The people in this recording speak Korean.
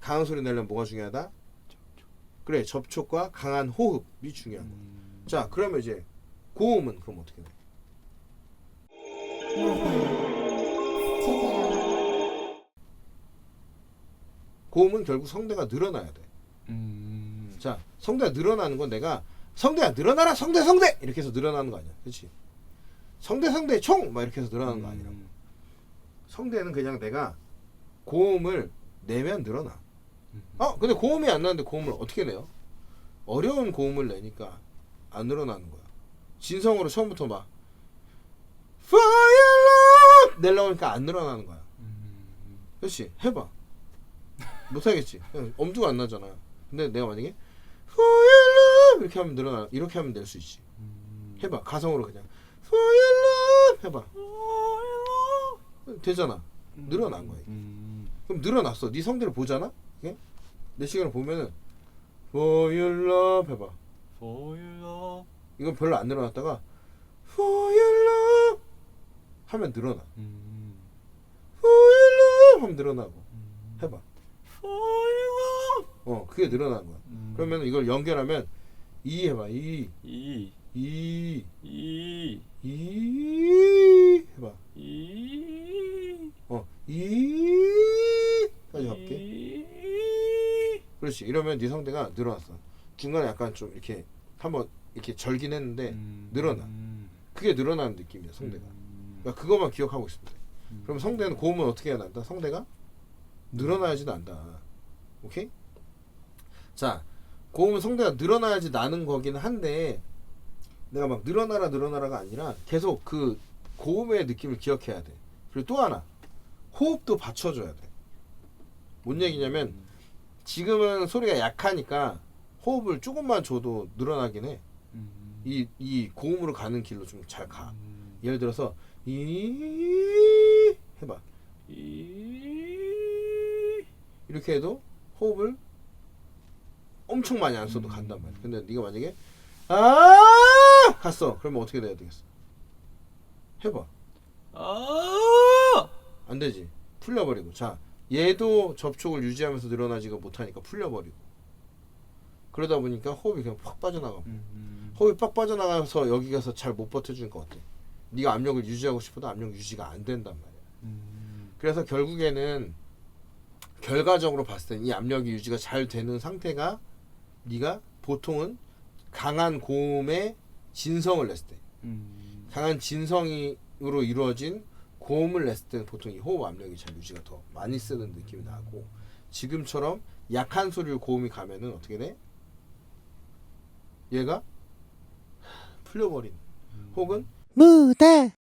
강한 소리 내려면 뭐가 중요하다? 그래 접촉과 강한 호흡이 중요한 거야. 음. 자 그러면 이제 고음은 그럼 어떻게 돼? 고음은 결국 성대가 늘어나야 돼. 음. 자 성대가 늘어나는 건 내가 성대가 늘어나라 성대 성대 이렇게 해서 늘어나는 거 아니야, 그렇지? 성대 성대 총 막 이렇게 해서 늘어나는 거 아니라. 음. 성대는 그냥 내가 고음을 내면 늘어나. 어, 근데 고음이 안 나는데 고음을 어떻게 내요? 어려운 고음을 내니까 안 늘어나는 거야. 진성으로 처음부터 막 Fire Love 내려고 하니까 안 늘어나는 거야. 음. 그렇지? 해봐. 못하겠지. 엄두가 안 나잖아. 근데 내가 만약에 Fire Love 이렇게 하면 늘어나. 이렇게 하면 낼 수 있지. 음. 해봐. 가성으로 그냥 Fire Love 해봐. 되잖아. 늘어난 거야. 음. 그럼 늘어났어. 네 성대를 보잖아. 예? 내 시간을 보면은 For your love 해봐. For your love. 이건 별로 안 늘어났다가 For your love 하면 늘어나. 음. For your love 하면 늘어나고. 음. 해봐. For your love. 어, 그게 늘어나는 거야. 음. 그러면 이걸 연결하면 이 해봐. 이, 이. 이, 이. 이 해봐. 이. 어, 이까지 갈게. 이. 그렇지. 이러면 네 성대가 늘어났어. 중간에 약간 좀 이렇게 한번 이렇게 절긴 했는데 음. 늘어나. 음. 그게 늘어나는 느낌이야 성대가. 음. 그러니까 그것만 기억하고 돼. 음. 그럼 성대는 고음은 어떻게 해야 난다? 성대가 늘어나야지 난다. 오케이? 자, 고음은 성대가 늘어나야지 나는 거기는 한데 내가 막 늘어나라 늘어나라가 아니라 계속 그 고음의 느낌을 기억해야 돼. 그리고 또 하나 호흡도 받쳐줘야 돼. 뭔 얘기냐면 지금은 소리가 약하니까 호흡을 조금만 줘도 늘어나긴 해. 음. 이, 이 고음으로 가는 길로 좀 잘 가. 음. 예를 들어서 이 해봐 이. 이렇게 해도 호흡을 엄청 많이 안 써도 음. 간단 말이야 근데 네가 만약에 아 갔어 그러면 어떻게 돼야 되겠어 해봐 아. 안 되지 풀려버리고 자 얘도 접촉을 유지하면서 늘어나지가 못하니까 풀려버리고 그러다 보니까 호흡이 그냥 팍 빠져나가고 음. 호흡이 빡 빠져나가서 여기 가서 잘 못 버텨주니까 어때 네가 압력을 유지하고 싶어도 압력 유지가 안 된단 말이야 음. 그래서 결국에는 결과적으로 봤을 때이 압력이 유지가 잘 되는 상태가 네가 보통은 강한 고음의 진성을 냈을 때 음. 강한 진성으로 이루어진 고음을 냈을 때는 보통 이 호흡 압력이 잘 유지가 더 많이 쓰는 느낌이 나고 지금처럼 약한 소리를 고음이 가면은 어떻게 돼? 얘가 풀려버린 혹은 무대